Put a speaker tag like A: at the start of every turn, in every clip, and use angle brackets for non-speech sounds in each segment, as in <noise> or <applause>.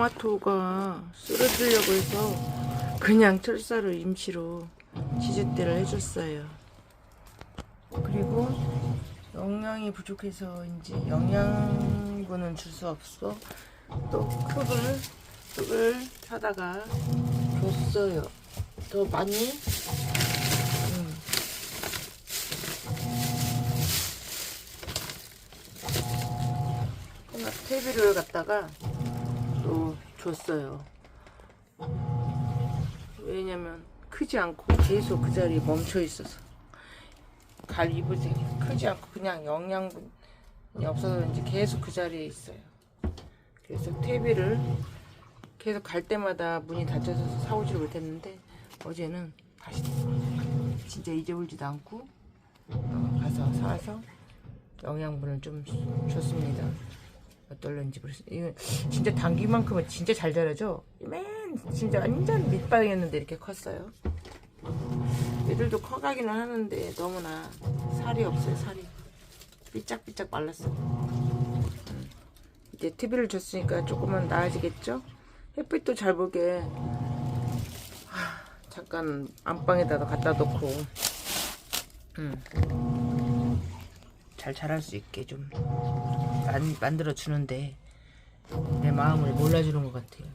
A: 토마토가 쓰러지려고 해서 그냥 철사로 임시로 지렛대를 해줬어요. 그리고 영양이 부족해서인지 영양분은 줄 수 없어. 또 흙을 흙을 사다가 줬어요. 더 많이 음. 테이블을 갖다가 또 줬어요. 왜냐면 크지 않고 계속 그 자리에 멈춰 있어서 갈 이불색이 크지 않고 그냥 영양분이 없어서 그런지 계속 그 자리에 있어요. 그래서 테이블을 계속 갈 때마다 문이 닫혀서 사오지를 못했는데 어제는 다시 진짜 잊어버리지도 않고 어, 가서 사와서 영양분을 좀 줬습니다. 어떨런지 모르겠어요. 이거 진짜 당기만큼은 진짜 잘 자라죠? 맨 진짜 완전 밑방이었는데 이렇게 컸어요. 얘들도 커가기는 하는데 너무나 살이 없어요, 살이. 삐짝삐짝 말랐어. 음. 이제 TV를 줬으니까 조금은 나아지겠죠? 햇빛도 잘 보게 하, 잠깐 안방에다가 갖다 놓고 음. 잘 자랄 수 있게 좀 만, 만들어 주는데 내 마음을 몰라주는 것 같아요.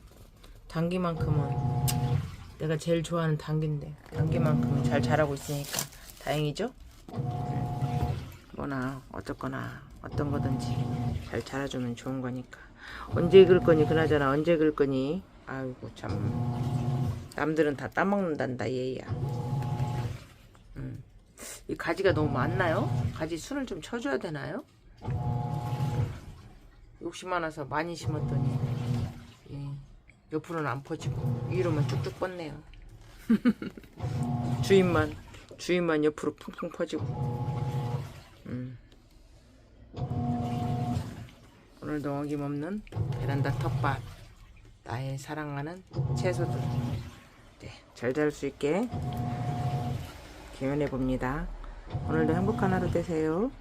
A: 당기만큼은 내가 제일 좋아하는 당기인데 당기만큼은 잘 자라고 있으니까 다행이죠. 음. 뭐나 어쨌거나 어떤 거든지 잘 자라주면 좋은 거니까 언제 긁을 거니 그나저나 언제 긁을 거니 아이고 참 남들은 다 따먹는단다 얘야. 음. 이 가지가 너무 많나요? 가지 순을 좀 쳐줘야 되나요? 욕심 많아서 많이 심었더니 예, 옆으로는 안 퍼지고 위로만 쭉쭉 뻗네요. <laughs> 주인만 주인만 옆으로 풍풍 퍼지고. 음. 오늘도 어김없는 베란다 텃밭 나의 사랑하는 채소들 네, 잘 자랄 수 있게 기원해 봅니다. 오늘도 행복한 하루 되세요.